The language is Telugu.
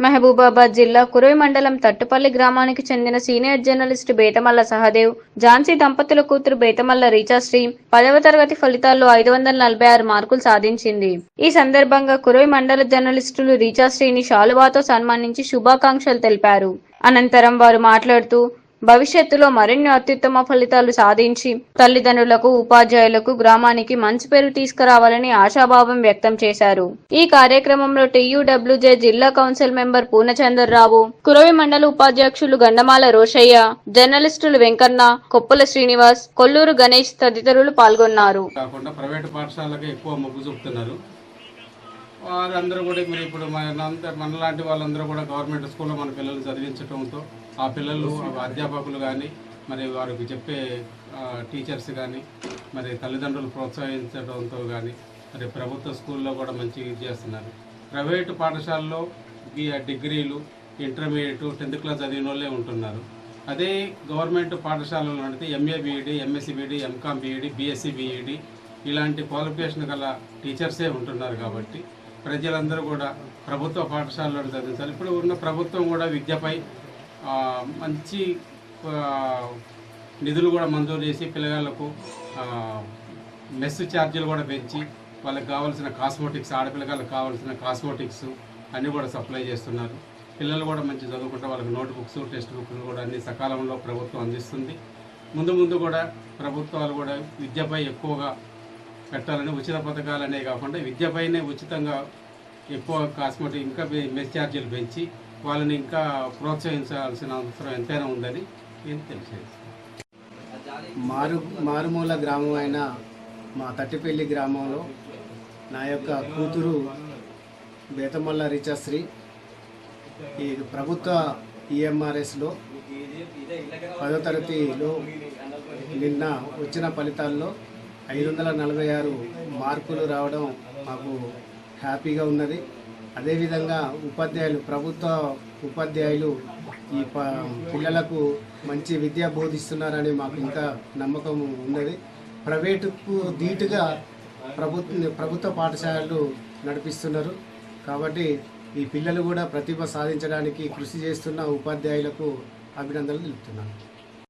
మహబూబాబాద్ జిల్లా కురవి మండలం తట్టుపల్లి గ్రామానికి చెందిన సీనియర్ జర్నలిస్ట్ బేటమల్ల సహదేవ్ ఝాన్సీ దంపతుల కూతురు బేతమల్ల రీచాశ్రీ పదవ తరగతి ఫలితాల్లో ఐదు వందల నలభై ఆరు మార్కులు సాధించింది. ఈ సందర్భంగా కురవి మండల జర్నలిస్టులు రీచాశ్రీని శాలువాతో సన్మానించి శుభాకాంక్షలు తెలిపారు. అనంతరం వారు మాట్లాడుతూ భవిష్యత్తులో మరిన్ని అత్యుత్తమ ఫలితాలు సాధించి తల్లిదండ్రులకు ఉపాధ్యాయులకు గ్రామానికి మంచి పేరు తీసుకురావాలని ఆశాభావం వ్యక్తం చేశారు. ఈ కార్యక్రమంలో టీయూడబ్ల్యూజే జిల్లా కౌన్సిల్ మెంబర్ పూర్ణచంద్రరావు కురవి మండల ఉపాధ్యక్షులు గండమాల రోషయ్య జర్నలిస్టులు వెంకన్న కొప్పుల శ్రీనివాస్ కొల్లూరు గణేష్ తదితరులు పాల్గొన్నారు. కాకుండా ప్రైవేట్ ఎక్కువ మొగ్గు చూపుతున్నారు. వారందరూ కూడా మీరు ఇప్పుడు మన మనలాంటి వాళ్ళందరూ కూడా గవర్నమెంట్ స్కూల్లో మన పిల్లలు చదివించడంతో ఆ పిల్లలు అధ్యాపకులు కానీ మరి వారికి చెప్పే టీచర్స్ కానీ మరి తల్లిదండ్రులు ప్రోత్సహించడంతో కానీ మరి ప్రభుత్వ స్కూల్లో కూడా మంచి ఇది చేస్తున్నారు. ప్రైవేటు పాఠశాలలో ఈ డిగ్రీలు ఇంటర్మీడియట్ టెన్త్ క్లాస్ చదివిన వాళ్ళే ఉంటున్నారు. అదే గవర్నమెంట్ పాఠశాలలో అంటే MA BEd MSc BEd MCom BEd BSc BEd ఇలాంటి క్వాలిఫికేషన్ గల టీచర్సే ఉంటున్నారు కాబట్టి ప్రజలందరూ కూడా ప్రభుత్వ పాఠశాలలో చదువుతారు. ఇప్పుడు ఉన్న ప్రభుత్వం కూడా విద్యపై మంచి నిధులు కూడా మంజూరు చేసి పిల్లగాళ్ళకు మెస్ ఛార్జీలు కూడా పెంచి వాళ్ళకి కావాల్సిన కాస్మోటిక్స్ ఆడపిల్లగాళ్ళకి కావాల్సిన కాస్మోటిక్స్ అన్నీ కూడా సప్లై చేస్తున్నారు. పిల్లలు కూడా మంచి చదువుకుంటే వాళ్ళకి నోట్ బుక్స్ టెక్స్ట్ బుక్లు కూడా అన్ని సకాలంలో ప్రభుత్వం అందిస్తుంది. ముందు ముందు కూడా ప్రభుత్వాలు కూడా విద్యపై ఎక్కువగా పెట్టాలని ఉచిత పథకాలనే కాకుండా విద్యపైనే ఉచితంగా ఎక్కువ కాస్మెటిక్ ఇంకా మెస్ ఛార్జీలు పెంచి వాళ్ళని ఇంకా ప్రోత్సహించాల్సిన అవసరం ఎంతైనా ఉందని నేను తెలిసేది. మారు మారుమూల గ్రామం అయిన మా తట్టిపల్లి గ్రామంలో నా యొక్క కూతురు బేతమల్ల రిచశ్రీ ఈ ప్రభుత్వ ఈఎంఆర్ఎస్లో పదో తరగతిలో నిన్న వచ్చిన ఫలితాల్లో ఐదు వందల నలభై ఆరు మార్కులు రావడం మాకు హ్యాపీగా ఉన్నది. అదేవిధంగా ఉపాధ్యాయులు ప్రభుత్వ ఉపాధ్యాయులు ఈ ప పిల్లలకు మంచి విద్య బోధిస్తున్నారని మాకు ఇంకా నమ్మకం ఉన్నది. ప్రైవేటుకు ధీటుగా ప్రభుత్వ ప్రభుత్వ పాఠశాలలు నడిపిస్తున్నారు. కాబట్టి ఈ పిల్లలు కూడా ప్రతిభ సాధించడానికి కృషి చేస్తున్న ఉపాధ్యాయులకు అభినందనలు తెలుపుతున్నాను.